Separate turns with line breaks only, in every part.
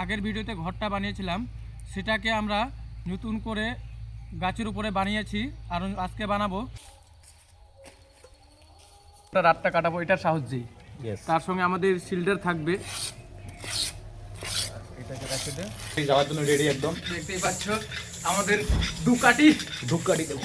আগের ভিডিওতে ঘরটা বানিয়েছিলাম সেটাকে আমরা নতুন করে গাছের উপরে বানিয়েছি আর আজকে বানাবো। রাতটা কাটাবো এটার সাহায্যেই তার সঙ্গে আমাদের শিল্ডার থাকবে।
যাওয়ার জন্য রেডি একদম।
দেখতেই পাচ্ছ আমাদের দুকাটি
ধূপকাঠি দেবো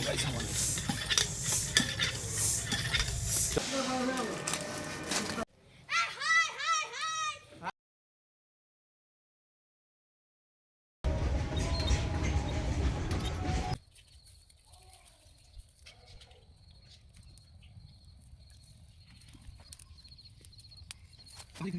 Ay,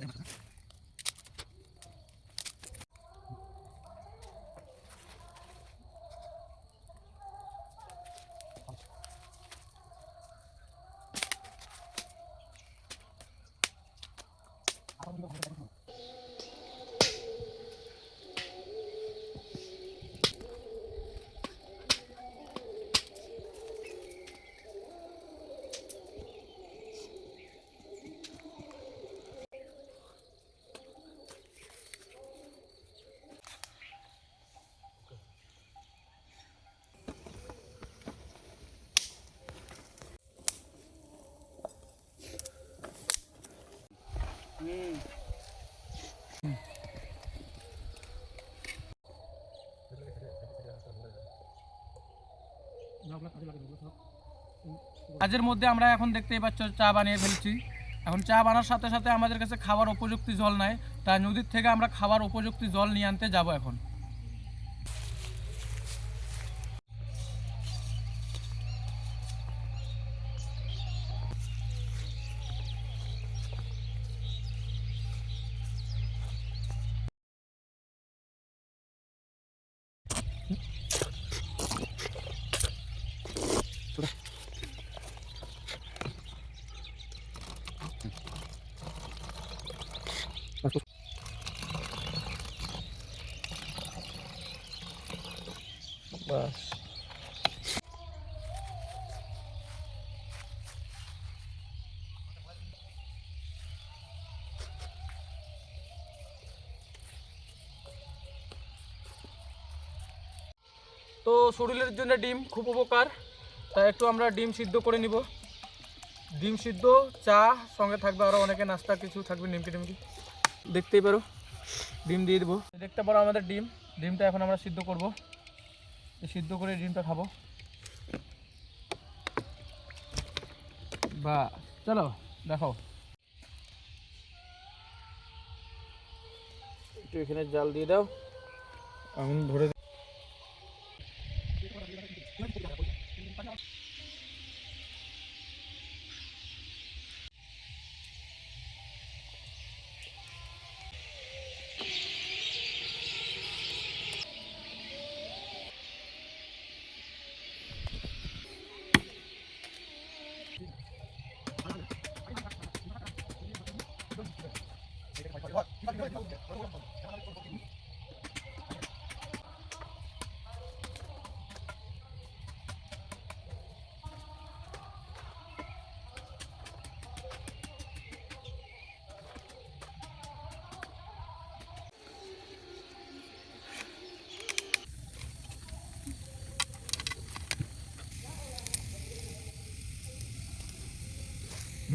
কাজের মধ্যে আমরা এখন দেখতেই পাচ্ছ চা বানিয়ে ফেলছি। এখন চা বানার সাথে সাথে আমাদের কাছে খাবার উপযুক্তি জল নাই তাই নদীর থেকে আমরা খাবার উপযুক্ত জল নিয়ে আনতে যাব এখন।
বাস
তো শরীরের জন্য ডিম খুব উপকার। তাই একটু আমরা ডিম সিদ্ধ করে নিব। ডিম সিদ্ধ, চা, সঙ্গে থাকবে আরও অনেকে, নাস্তা, কিছু থাকবে, নিমকি টিমকি। দেখতেই পারো, ডিম দিয়ে দেবো। দেখতে পারো আমাদের ডিম। ডিমটা এখন আমরা সিদ্ধ করব। সিদ্ধ করে ডিমটা খাব। বা চলো দেখো একটু এখানে জাল দিয়ে দাও। আমি ধরে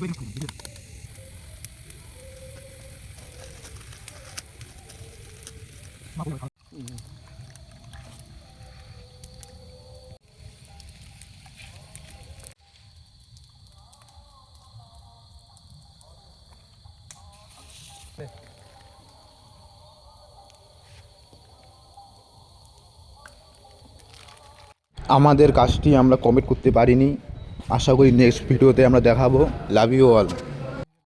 이번에 보내드려.
আমাদের কাজটি আমরা কমিট করতে পারিনি। আশা করি নেক্সট ভিডিওতে আমরা দেখাবো। Love you all